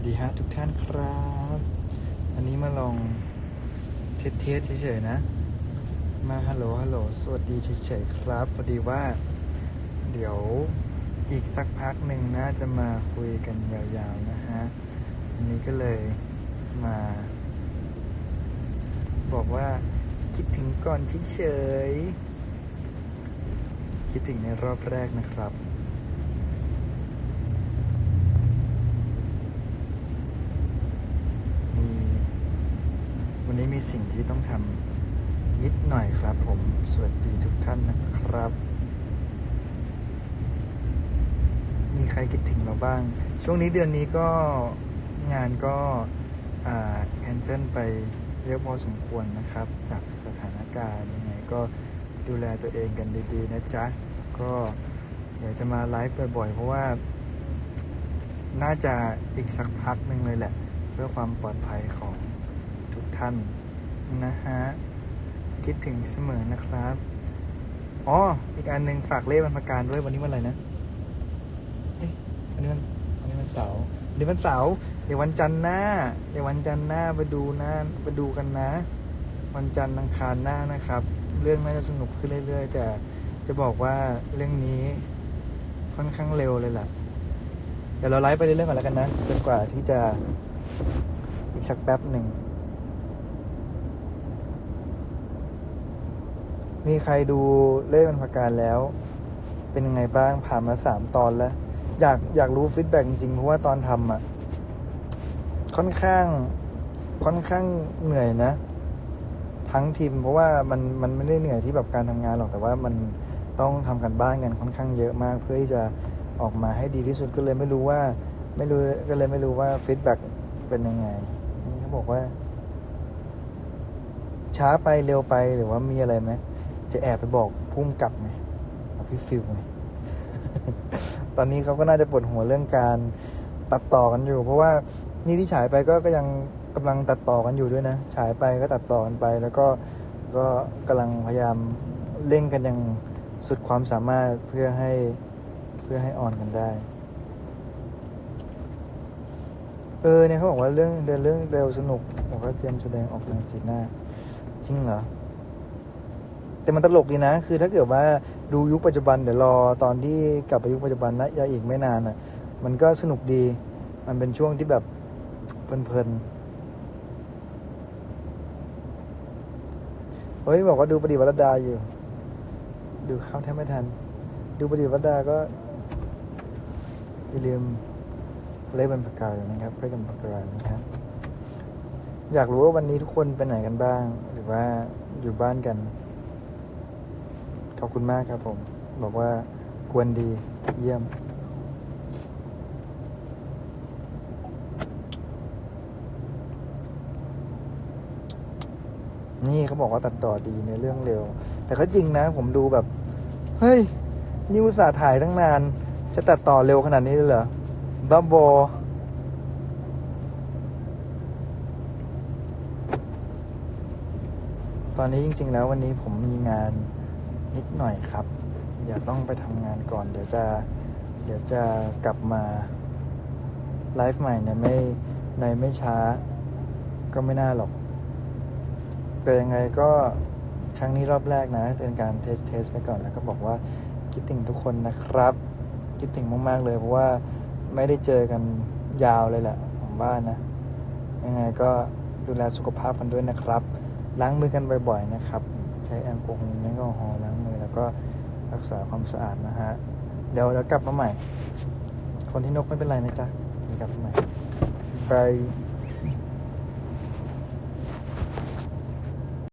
วัสดีฮะทุกท่านครับ อันนี้มาลองเทสเทสเฉยๆนะ มาฮัลโหลฮัลโหลสวัสดีเฉยๆครับพอดีว่า เดี๋ยวอีกสักพักหนึ่งน่าจะมาคุยกันยาวๆนะฮะ อันนี้ก็เลยมา บอกว่าคิดถึงก่อนเฉยๆคิดถึงในรอบแรกนะครับ มี วันนี้มีสิ่งที่ต้องทำนิดหน่อยครับผม สวัสดีทุกท่านนะครับ มีใครคิดถึงเราบ้าง ช่วงนี้เดือนนี้ก็งานก็แคนเซิลไปเยอะพอสมควรนะครับ จากสถานการณ์ยังไงก็ดูแลตัวเองกันดีๆนะจ๊ะ ก็เดี๋ยวจะมาไลฟ์บ่อยๆ เพราะว่า น่าจะอีกสักพักหนึ่งเลยแหละ เพื่อความปลอดภัยของ ทุกท่านะฮะ คิดถึงเสมอนะครับ อ๋อ อีกอันหนึ่งฝากเล่บรรพการด้วยวันนี้วันอะไรนะ เอ๊ะวันนี้วันวันนี้วันเสาร์วันนี้วันเสาร์เดี๋ยววันจันทร์หน้า เดี๋ยววันจันทร์หน้าไปดูนะไปดูกันนะ วันจันทร์อังคารหน้านะครับ เรื่องน่าจะสนุกขึ้นเรื่อยๆ แต่จะบอกว่าเรื่องนี้ค่อนข้างเร็วเลยล่ะเดี๋ยวเราไลฟ์ไปเรื่อยๆก่อนแล้วกันนะจนกว่าที่จะอีกสักแป๊บหนึ่ง มีใครดูเล่มันพการแล้ว เป็นยังไงบ้างผ่านมาสามตอนแล้ว อยากอยากรู้ฟีดแบ็กจริงเพราะว่าตอนทำอะ ค่อนข้าง ค่อนข้างเหนื่อยนะ ทั้งทีม เพราะว่ามันมันไม่ได้เหนื่อยที่แบบการทำงานหรอกแต่ว่ามันต้องทำกันบ้านกันค่อนข้างเยอะมาก เพื่อที่จะออกมาให้ดีที่สุดก็เลยไม่รู้ว่า ไม่รู้ก็เลยไม่รู้ว่าฟีดแบ็กเป็นยังไงนี่เขาบอกว่า ช้าไปเร็วไปหรือว่ามีอะไรไหม จะแอบไปบอกพุ่มกลับไหมพี่ฟิลไหมตอนนี้เขาก็น่าจะปวดหัวเรื่องการตัดต่อกันอยู่ เพราะว่านี่ที่ฉายไปก็ก็ยังกำลังตัดต่อกันอยู่ด้วยนะ ฉายไปก็ตัดต่อกันไป แล้วก็ก็กำลังพยายามเร่งกันอย่างสุดความสามารถเพื่อให้เพื่อให้ออนกันได้ เออเนี่ยเขาบอกว่าเรื่องเดินเรื่องเร็วสนุกบอกว่าเจมแสดงออกทางสีหน้า จริงเหรอ แต่มันตลกดีนะ คือถ้าเกิดว่าดูยุคปัจจุบันเดี๋ยวรอตอนที่กลับไปยุคปัจจุบันนะยาอีกไม่นานอะ มันก็สนุกดี มันเป็นช่วงที่แบบเพลินๆ เฮ้ยบอกว่าดูปฏิวัติดาอยู่ ดูเข้าแทบไม่ทัน ดูปฏิวัติดาก็อย่าลืมเล่นเป็นปากกานะครับเล่นเป็นปากกานะครับ อยากรู้ว่าวันนี้ทุกคนไปไหนกันบ้าง หรือว่าอยู่บ้านกัน ขอบคุณมากครับผม บอกว่าควรดีเยี่ยม นี่เขาบอกว่าตัดต่อดีในเรื่องเร็ว แต่ก็จริงนะ ผมดูแบบ เฮ้ย นี่อุตส่าห์ถ่ายตั้งนาน จะตัดต่อเร็วขนาดนี้เลยเหรอบ้าบอตอนนี้จริง ๆ แล้ววันนี้ผมมีงาน นิดหน่อยครับ เดี๋ยวต้องไปทำงานก่อน เดี๋ยวจะ เดี๋ยวจะกลับมาไลฟ์ใหม่ในไม่ในไม่ช้า ก็ไม่น่าหรอก แต่ยังไงก็ครั้งนี้รอบแรกนะ เป็นการเทสเทสไปก่อนแล้วก็บอกว่าคิดถึงทุกคนนะครับ คิดถึงมากๆเลย เพราะว่าไม่ได้เจอกันยาวเลยแหละผมว่านะ ยังไงก็ดูแลสุขภาพกันด้วยนะครับ ล้างมือกันบ่อย ๆ นะครับ ใช้แอลกอฮอล์แอลกอฮอล์ล้างมือ แล้วก็รักษาความสะอาดนะฮะ เดี๋ยวเดี๋ยวกลับมาใหม่ คนที่นกไม่เป็นไรนะจ๊ะกลับมาใหม่ ไป